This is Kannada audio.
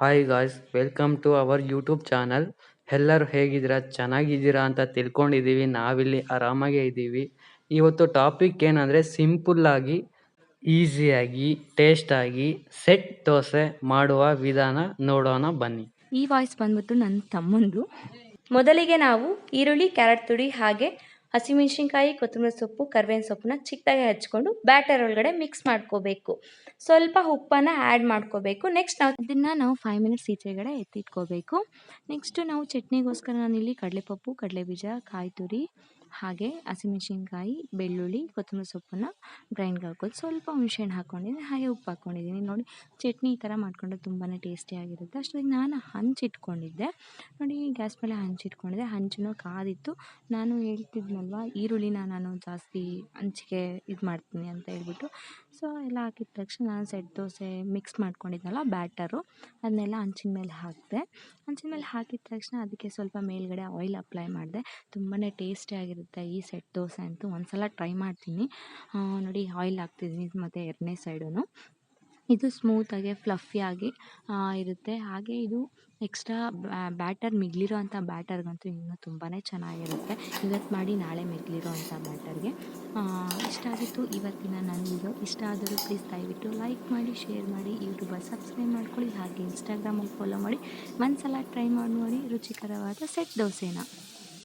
Hi guys welcome to our YouTube channel ಎಲ್ಲರೂ ಹೇಗಿದ್ದೀರಾ? ಚೆನ್ನಾಗಿದ್ದೀರಾ ಅಂತ ತಿಳ್ಕೊಂಡಿದ್ದೀವಿ. ನಾವಿಲ್ಲಿ ಆರಾಮಾಗೇ ಇದ್ದೀವಿ. ಇವತ್ತು ಟಾಪಿಕ್ ಏನಂದರೆ ಸಿಂಪಲ್ಲಾಗಿ ಈಸಿಯಾಗಿ ಟೇಸ್ಟಾಗಿ ಸೆಟ್ ದೋಸೆ ಮಾಡುವ ವಿಧಾನ ನೋಡೋಣ ಬನ್ನಿ. ಈ ವಾಯ್ಸ್ ಬಂದ್ಬಿಟ್ಟು ನನ್ನ ತಮ್ಮಂದು. ಮೊದಲಿಗೆ ನಾವು ಈರುಳ್ಳಿ, ಕ್ಯಾರೆಟ್ ತುಡಿ ಹಾಗೆ ಹಸಿಮೆಣಸಿನ್ಕಾಯಿ ಕೊತ್ತಂಬರಿ ಸೊಪ್ಪು, ಕರ್ಬೇವಿನ ಸೊಪ್ಪನ್ನ ಚಿಕ್ಕದಾಗಿ ಹಚ್ಕೊಂಡು ಬ್ಯಾಟರ್ ಒಳಗಡೆ ಮಿಕ್ಸ್ ಮಾಡ್ಕೋಬೇಕು. ಸ್ವಲ್ಪ ಉಪ್ಪನ್ನು ಆ್ಯಡ್ ಮಾಡ್ಕೋಬೇಕು. ನೆಕ್ಸ್ಟ್ ನಾವು ಇದನ್ನು ನಾವು ಫೈವ್ ಮಿನಿಟ್ಸ್ ಈಚೆಗಡೆ ಎತ್ತಿಟ್ಕೋಬೇಕು. ನೆಕ್ಸ್ಟು ನಾವು ಚಟ್ನಿಗೋಸ್ಕರ ನಾನಿಲ್ಲಿ ಕಡಲೆಪಪ್ಪು, ಕಡಲೆಬೀಜ ಕಾಯಿ ತುರಿ ಹಾಗೆ ಹಸಿಮೆಣಸಿನ್ಕಾಯಿ ಬೆಳ್ಳುಳ್ಳಿ, ಕೊತ್ತಂಬರಿ ಸೊಪ್ಪನ್ನು ಗ್ರೈಂಡ್ಗೆ ಹಾಕೋದು ಸ್ವಲ್ಪ ಹುಣಸೆಹಣ್ಣು ಹಾಕ್ಕೊಂಡಿದ್ದೀನಿ ಹಾಗೆ ಉಪ್ಪು ಹಾಕ್ಕೊಂಡಿದ್ದೀನಿ ನೋಡಿ, ಚಟ್ನಿ ಈ ಥರ ಮಾಡಿಕೊಂಡ್ರೆ ತುಂಬಾ ಟೇಸ್ಟಿಯಾಗಿರುತ್ತೆ ಅಷ್ಟೊತ್ತಿಗೆ ನಾನು ಹಂಚಿಟ್ಕೊಂಡಿದ್ದೆ ನೋಡಿ, ಗ್ಯಾಸ್ ಮೇಲೆ ಹಂಚಿಟ್ಕೊಂಡಿದ್ದೆ ಹಂಚನ್ನು ಕಾದಿತ್ತು. ನಾನು ಹೇಳ್ತಿದ್ನಲ್ವ, ಈರುಳ್ಳಿನ ನಾನು ಜಾಸ್ತಿ ಹಂಚಿಗೆ ಇದು ಮಾಡ್ತೀನಿ ಅಂತ ಹೇಳ್ಬಿಟ್ಟು. ಸೊ ಎಲ್ಲ ಹಾಕಿದ ತಕ್ಷಣ ನಾನು ಸೆಟ್ ದೋಸೆ ಮಿಕ್ಸ್ ಮಾಡ್ಕೊಂಡಿದ್ನಲ್ಲ, ಬ್ಯಾಟರು, ಅದನ್ನೆಲ್ಲ ಹಂಚಿನ ಮೇಲೆ ಹಾಕಿದೆ. ಹಂಚಿನ ಮೇಲೆ ಹಾಕಿದ ತಕ್ಷಣ ಅದಕ್ಕೆ ಸ್ವಲ್ಪ ಮೇಲ್ಗಡೆ ಆಯಿಲ್ ಅಪ್ಲೈ ಮಾಡಿದೆ. ತುಂಬಾ ಟೇಸ್ಟಿಯಾಗಿರುತ್ತೆ ಈ ಸೆಟ್ ದೋಸೆ ಅಂತೂ ಒಂದ್ಸಲ ಟ್ರೈ ಮಾಡ್ತೀನಿ. ನೋಡಿ ಆಯಿಲ್ ಹಾಕ್ತಿದ್ದೀನಿ ಮತ್ತು ಎರಡನೇ ಸೈಡೂ ಇದು ಸ್ಮೂತಾಗಿ ಫ್ಲಫಿಯಾಗಿ ಇರುತ್ತೆ. ಹಾಗೆ ಇದು ಎಕ್ಸ್ಟ್ರಾ ಬ್ಯಾಟರ್ ಮಿಗಿಲಿರೋ ಅಂಥ ಬ್ಯಾಟರ್ಗಂತೂ ಇನ್ನೂ ತುಂಬಾ ಚೆನ್ನಾಗಿರುತ್ತೆ. ಇವತ್ತು ಮಾಡಿ ನಾಳೆ ಮಿಗಿಲಿರೋ ಅಂಥ ಬ್ಯಾಟರ್ಗೆ. ಇಷ್ಟ ಆಗಿತ್ತು ಇವತ್ತಿನ ನನ್ನ ವಿಡಿಯೋ. ಇಷ್ಟ ಆದರೂ ಪ್ಲೀಸ್ ದಯವಿಟ್ಟು ಲೈಕ್ ಮಾಡಿ ಶೇರ್ ಮಾಡಿ ಯೂಟ್ಯೂಬಲ್ಲಿ ಸಬ್ಸ್ಕ್ರೈಬ್ ಮಾಡ್ಕೊಳ್ಳಿ, ಹಾಗೆ ಇನ್ಸ್ಟಾಗ್ರಾಮಲ್ಲಿ ಫಾಲೋ ಮಾಡಿ. ಒಂದು ಸಲ ಟ್ರೈ ಮಾಡಿ ನೋಡಿ, ರುಚಿಕರವಾದ ಸೆಟ್ ದೋಸೆನ.